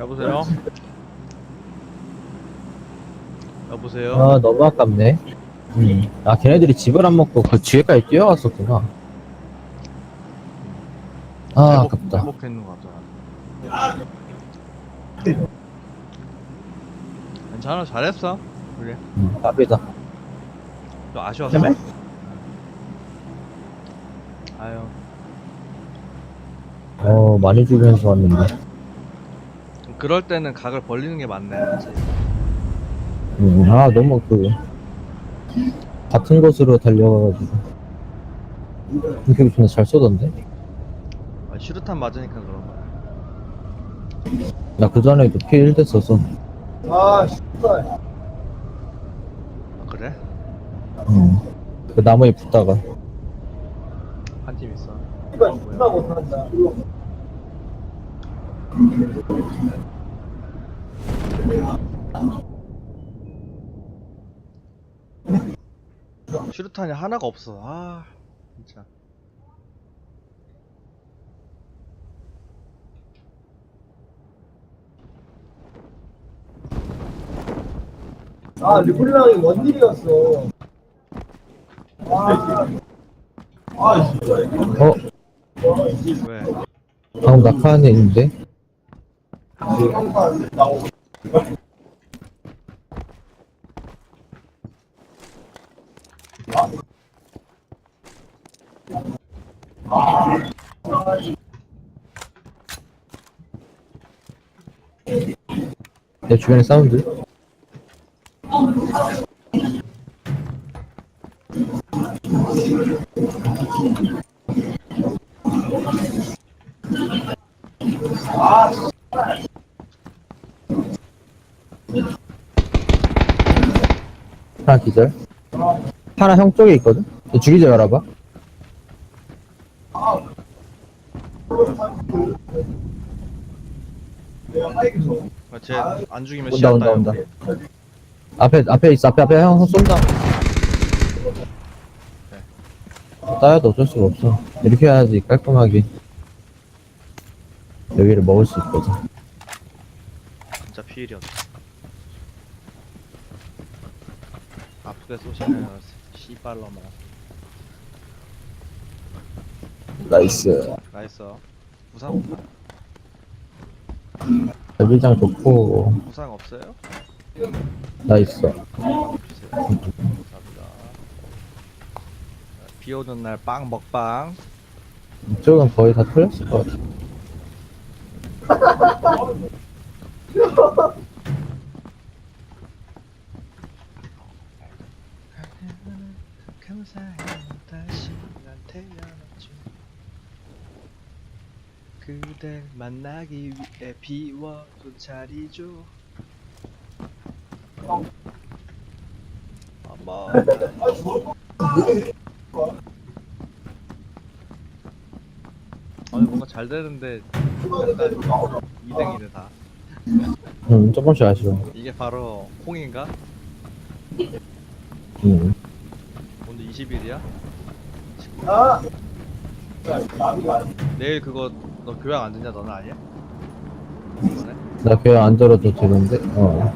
여보세요? 여보세요? 아 너무 아깝네. 음. 아 걔네들이 집을 안 먹고 그 뒤에까지 뛰어왔었구나. 아 아깝다. 회복했는 것 같아. 괜찮아, 잘했어. 그래. 음, 답이다. 좀 아쉬웠어. 해봐. 아유, 어 많이 주면서 왔는데. 그럴 때는 각을 벌리는 게 맞네. 그치? 음, 아 너무 그 같은 곳으로 달려가가지고. 이렇게 존나 잘 쏘던데. 아, 슈루탄 맞으니까 그런 거야. 나 그 전에도 피 1대 써서. 아, 그래? 음. 그 나무에 붙다가. 한 팀 있어. 슈루탄이 하나가 없어. 아, 진짜. 아, 르블랑이 원딜이었어. 아, 아, 진짜. 어 왜? 방금 낙하한 애 있는데. 내 주변에 사운드. 기절. 하나 형 쪽에 있거든. 너 죽이자 열어봐. 아, 쟤안 죽이면 온다 씨앗 온다 따요. 온다. 앞에 앞에 있어 앞에 앞에 형 쏜다. 따야도 어쩔 수가 없어. 이렇게 해야지 깔끔하게 여기를 먹을 수 있거든. 진짜 피일이었다. 아프게 쏘시면 씨발로만. 나이스. 나이스. 부상 데빌장 좋고 부상 없어요? 나이스. 주세요. 감사합니다. 비 오는 날 빵 먹방. 이쪽은 거의 다 털렸을 것 같아. 감사해 다시 난 태어났죠. 그댈 만나기 위해 비워둔 자리죠. 어머. 아니 뭔가 잘 되는데 약간 2등이네 다. 음 조금씩 아쉬워. 이게 바로 홍인가? 음. 오늘 20일이야? 아, 내일 그거 너 교양 안 듣냐 너는 아니야? 그래? 나 교회 안 들어도 되는데. 어.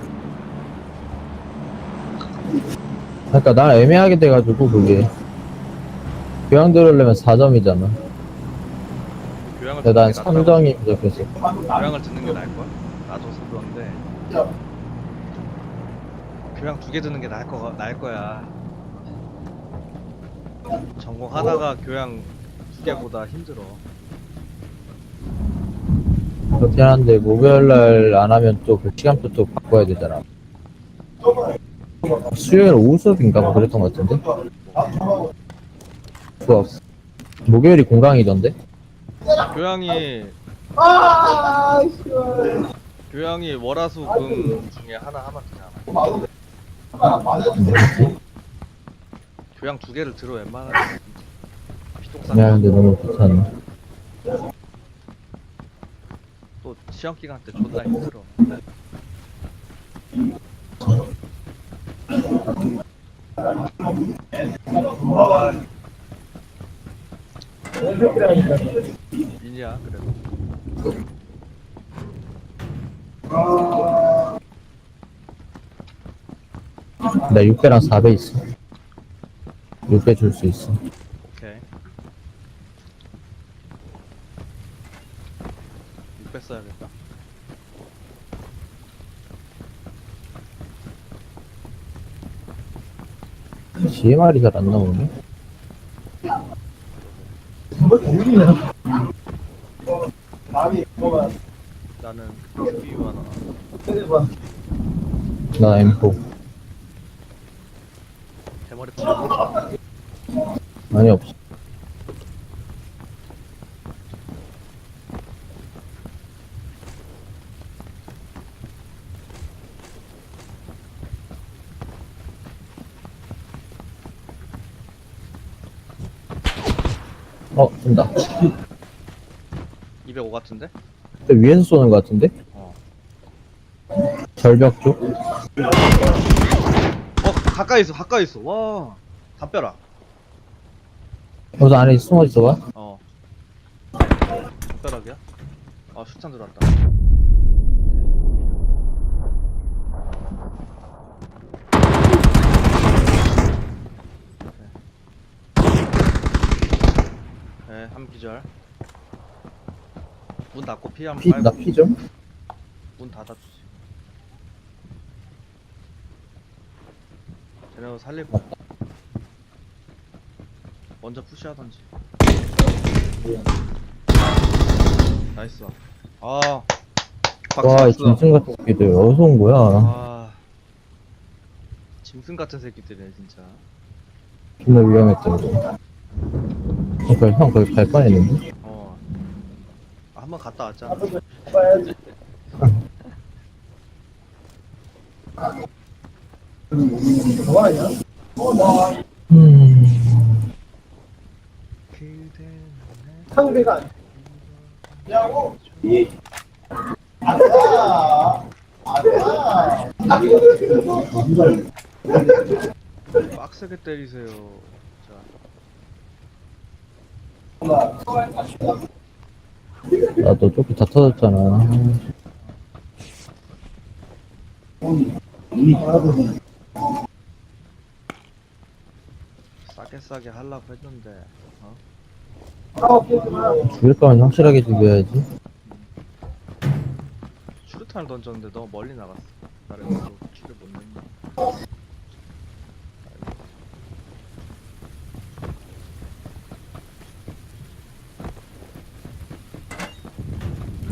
그러니까 난 애매하게 돼가지고 그게 교양 들으려면 4점이잖아. 교양을 근데 듣는 게 낫다고. 3점이 부족해서. 교양을 듣는 게 나을 거야? 나도 그런데 교양 두 개 듣는 게 나을 거 나을 거야. 전공 하나가 교양 두 개보다 힘들어. 그렇긴 한데 목요일날 안 하면 또 그 시간표 또 바꿔야 되잖아. 수요일 오후 수업인가 뭐 그랬던 것 같은데. 수업. 목요일이 공강이던데. 교양이 아, 씨발. 교양이 월화수금 중에 하나 하면 되잖아. 교양 두 개를 들어 웬만하면 피똥싸. 미안한데 너무 귀찮아. 또 시험 기간 때 존나 힘들어. 민이야 그래도 나 6배랑 4배 있어 6배 줄 수 있어. 오케이. 600 써야겠다. GMR이 잘 안 나오네? 나는 QBU 하나. 나 M4 대머리 치 많이 없어 어, 쏜다. 205 같은데? 근데 위에서 쏘는 것 같은데? 어. 절벽 쪽? 어 가까이 있어 가까이 있어 와 담벼락 여기서 안에 숨어 있어봐. 어 담벼락이야? 아 슈탄 들어왔다 네, 한 기절. 문 닫고 피 한번 피, 빨고 나피 좀? 문 닫아주지. 쟤네 살릴 거야. 먼저 푸시하던지. 나이스. 아. 와, 이 박수. 짐승 같은 새끼들 어디서 온 거야? 아. 짐승 같은 새끼들이네 진짜. 존나 위험했던 거. 그러니까 형 거기 갈 뻔했는데? 어. 아, 한번 갔다 왔잖아. 음, 상대가. 야고. 아니야. 빡세게 때리세요. 자. 나도 조끼 다 터졌잖아. 싸 게 싸게 하려고 했는데 어? 아. 죽일 거면 확실하게 죽여야지. 슈루탄을 던졌는데 너무 멀리 나갔어 나를 또 키를 못 냈네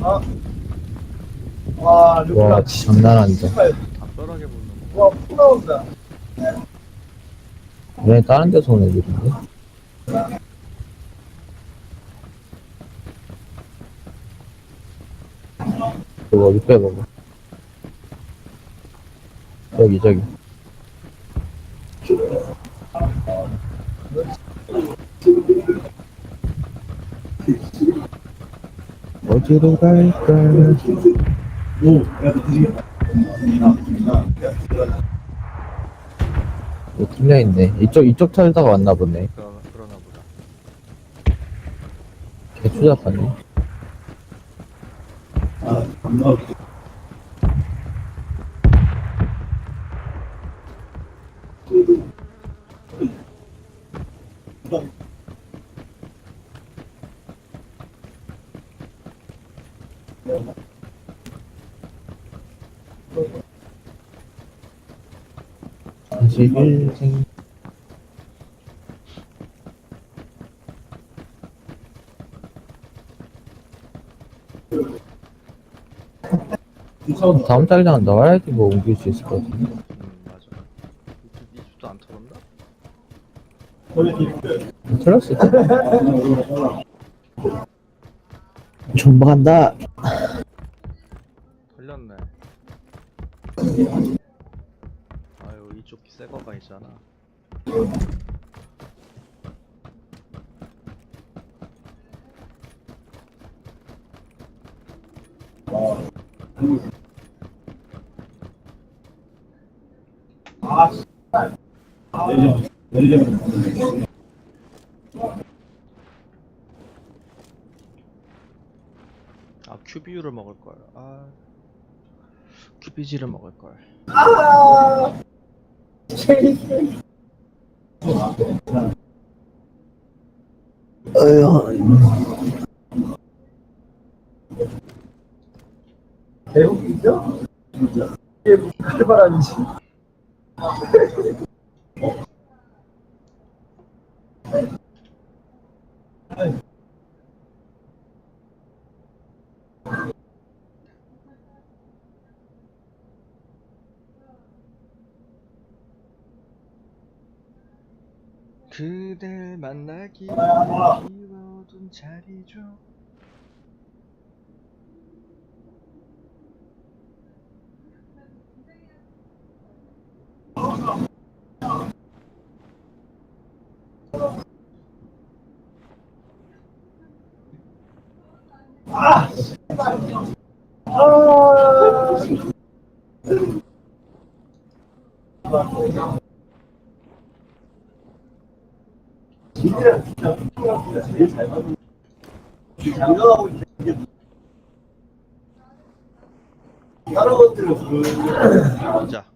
아. 와, 장난 아니다. 담벼락에 붙는 거 와, 푸 나온다. 왜 다른 데서 온 애들인데? 그거 어디 빼먹어. 저기, 저기. 어디로 갈까? 뭐 뚫려 있네. 이쪽, 이쪽 털다가 왔나 보네. 그러, 그러나 보다 개 추잡하네. 다시 일생 다음 달랑 나와야지 뭐 옮길 수 있을 것 같은데. 음 맞아. 이, 이 집도 안 털었나? 틀렸어. 존버 간다 털렸네 아유 이쪽 새 거가 있잖아 아, 씨. 아 큐비유를 먹을 걸 아 큐비지를 먹을 걸. 아! 대국이죠? 진짜. 이게 무슨 칼바람이지? 그댈 만나기 아, 비워둔 자리죠.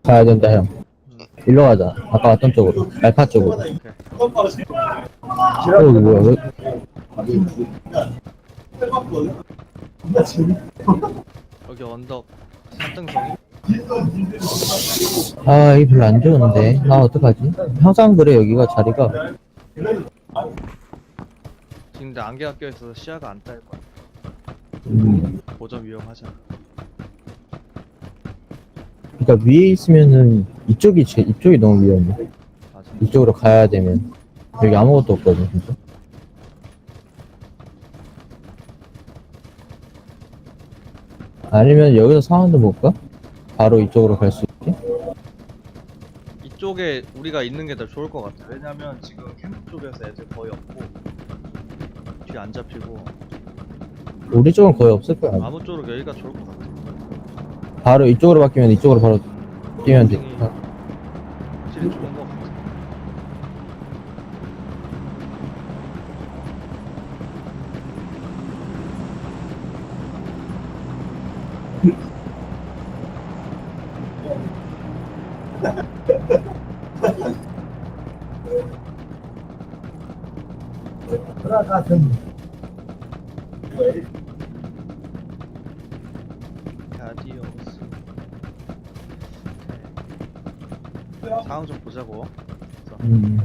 가야 된다 형. 일로 가자. 아까 왔던 쪽으로. 알파 쪽으로. 어 이거 뭐야? 왜 여기 언덕 3등성이 아, 이 별로 안 좋은데. 나 어떡하지? 항상 그래, 여기가 자리가. 지금 근데 안개가 껴있어서 시야가 안 딸 거야. 음, 보점 위험하잖아. 그러니까 위에 있으면은 이쪽이 제, 이쪽이 너무 위험해. 맞아. 이쪽으로 가야 되면. 여기 아무것도 없거든, 진짜. 아니면 여기서 상황도 볼까? 바로 이쪽으로 갈 수 있게? 이쪽에 우리가 있는 게 더 좋을 것 같아. 왜냐면 지금 캠프 쪽에서 애들 거의 없고 뒤 안 잡히고 우리 쪽은 거의 없을 거야. 아무 쪽으로 여기가 좋을 것 같아. 바로 이쪽으로 바뀌면 이쪽으로 바로 뛰면 돼. 확실히 좋은 보자고. 그래서 음,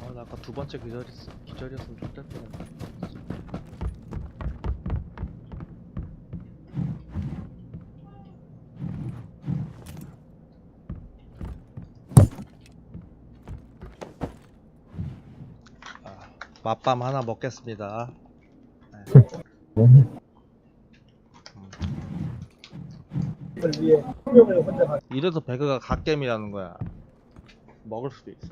아, 나 아까 두 번째 기절이 기절이었으면 좋겠다. 아, 맛밤 하나 먹겠습니다. 걸 이래서 배그가 갓겜이라는 거야. 먹을 수도 있어.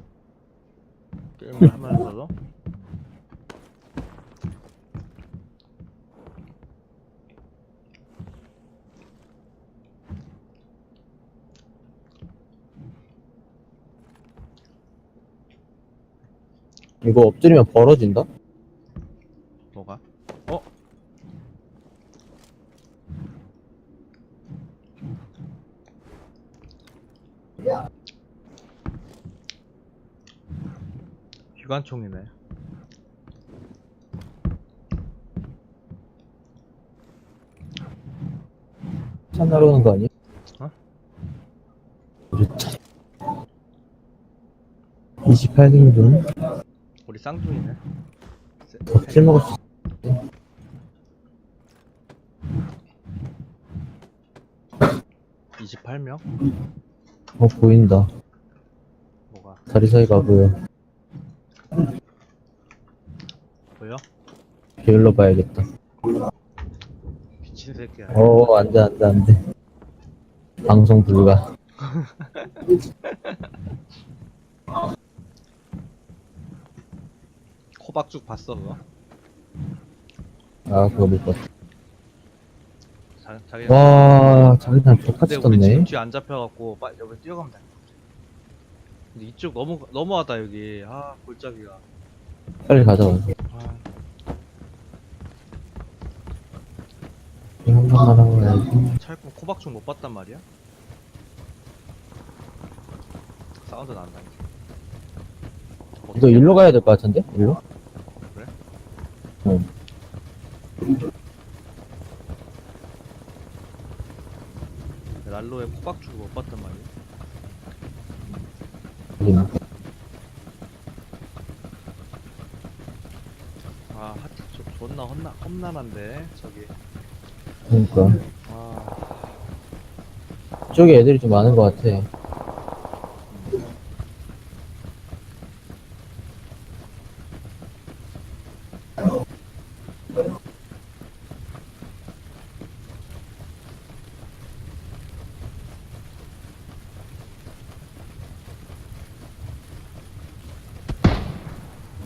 게임을 하면서도. 이거 엎드리면 벌어진다? 뭐가? 어? 기관총이네. 차 날아오는 거 아니야? 어? 우리 차. 28등분? 우리 쌍둥이네. 세- 킬 먹을 수 있어. 28명? 어, 보인다. 뭐가? 다리 사이가 보여. 보여? 게을러 봐야겠다. 미친 새끼야. 어, 안 돼, 안 돼, 안 돼. 방송 불가. 코박죽 봤어 그거? 아, 그거 못 봤다. 자, 자기. 와, 근데 똑같이 우리 지금 떴네. 뒤안 잡혀갖고 빨리 여기 뛰어가면 돼. 근데 이쪽 너무 너무하다 여기. 아 골짜기가. 빨리 가자. 아. 한번. 철권 코박중 못 봤단 말이야? 사운드 난다. 이거 일로 가야 될 것 같은데? 일로? 그래? 응. 난로에 코박중 못 봤단 말이야? 여기는. 아 하트 좀 존나 험나 험난한데 저기. 그러니까. 아 쪽에 애들이 좀 많은 것 같아.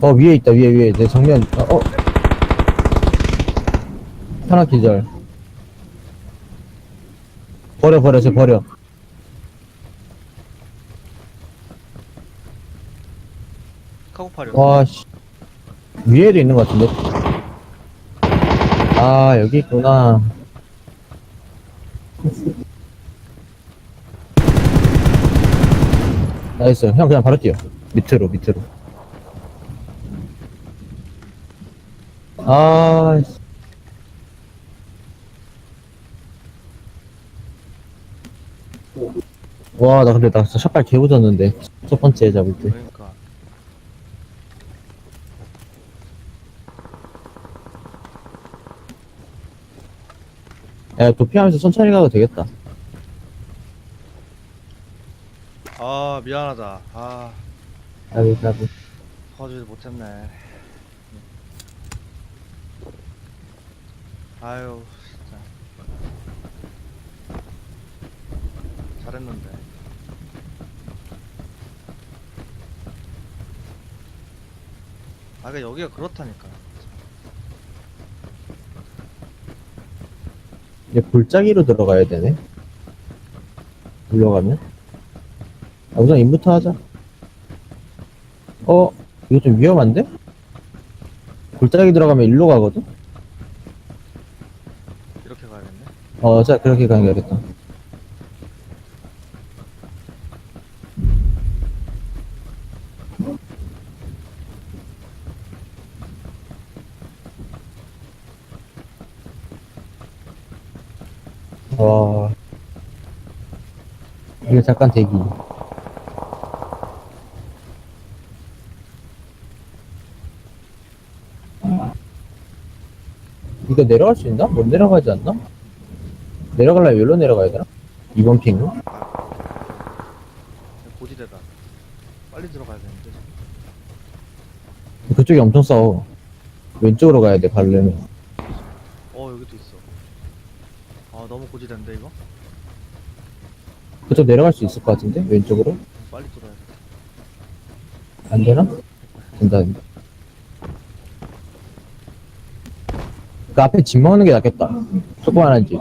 어 위에 있다 위에 위에. 내 정면. 어, 어. 하나 기절. 버려 버려 쟤 버려. 카고팔이. 와씨. 위에도 있는 것 같은데? 아 여기 있구나. 나이스. 형 그냥 바로 뛰어. 밑으로 밑으로 아 씨. 와, 나 근데 나 진짜 샷발 개우졌는데. 첫 번째 잡을 때. 그러니까 야, 도피하면서 천천히 가도 되겠다. 아 미안하다. 아 나도, 나도. 도와주지 못했네. 아유 진짜 잘했는데. 아, 그러니까 여기가 그렇다니까. 이제 골짜기로 들어가야 되네. 올라가면. 아, 우선 인부터 하자. 어, 이거 좀 위험한데? 골짜기 들어가면 일로 가거든? 이렇게 가야겠네. 어, 자, 그렇게 가는 게 겠다 와. 이거 잠깐 대기. 이거 내려갈 수 있나? 못 내려가지 않나? 내려가려면 여기로 내려가야 되나? 이번 핑으로? 고지대다. 빨리 들어가야 되는데. 그쪽이 엄청 싸워. 왼쪽으로 가야 돼, 가려면. 어 여기도 있어. 아 너무 고지대인데 이거? 그쪽 내려갈 수 있을 것 같은데? 왼쪽으로? 빨리 들어야 돼. 안 되나? 된다, 된다. 그 앞에 집 먹는 게 낫겠다. 조그만한 집.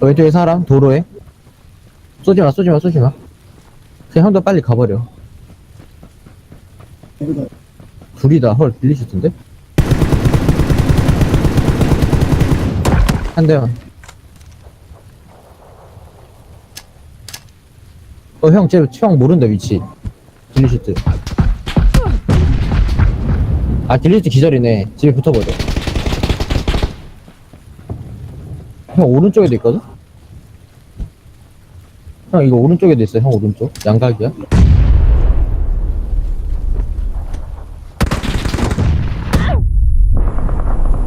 어, 왼쪽에 사람? 도로에? 쏘지 마, 쏘지 마, 쏘지 마. 그냥 형도 빨리 가버려. 둘이다. 헐, 빌리슈트인데? 한 대만. 어, 형, 쟤, 형 모른다, 위치. 딜리슈트. 아, 딜리슈트 기절이네. 집에 붙어버려. 형, 오른쪽에도 있거든? 형, 이거 오른쪽에도 있어, 형, 오른쪽. 양각이야.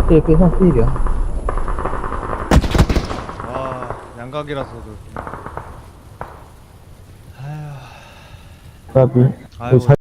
이렇게 형, 필이야. 와 양각이라서 그. 까 비. 아유 잘-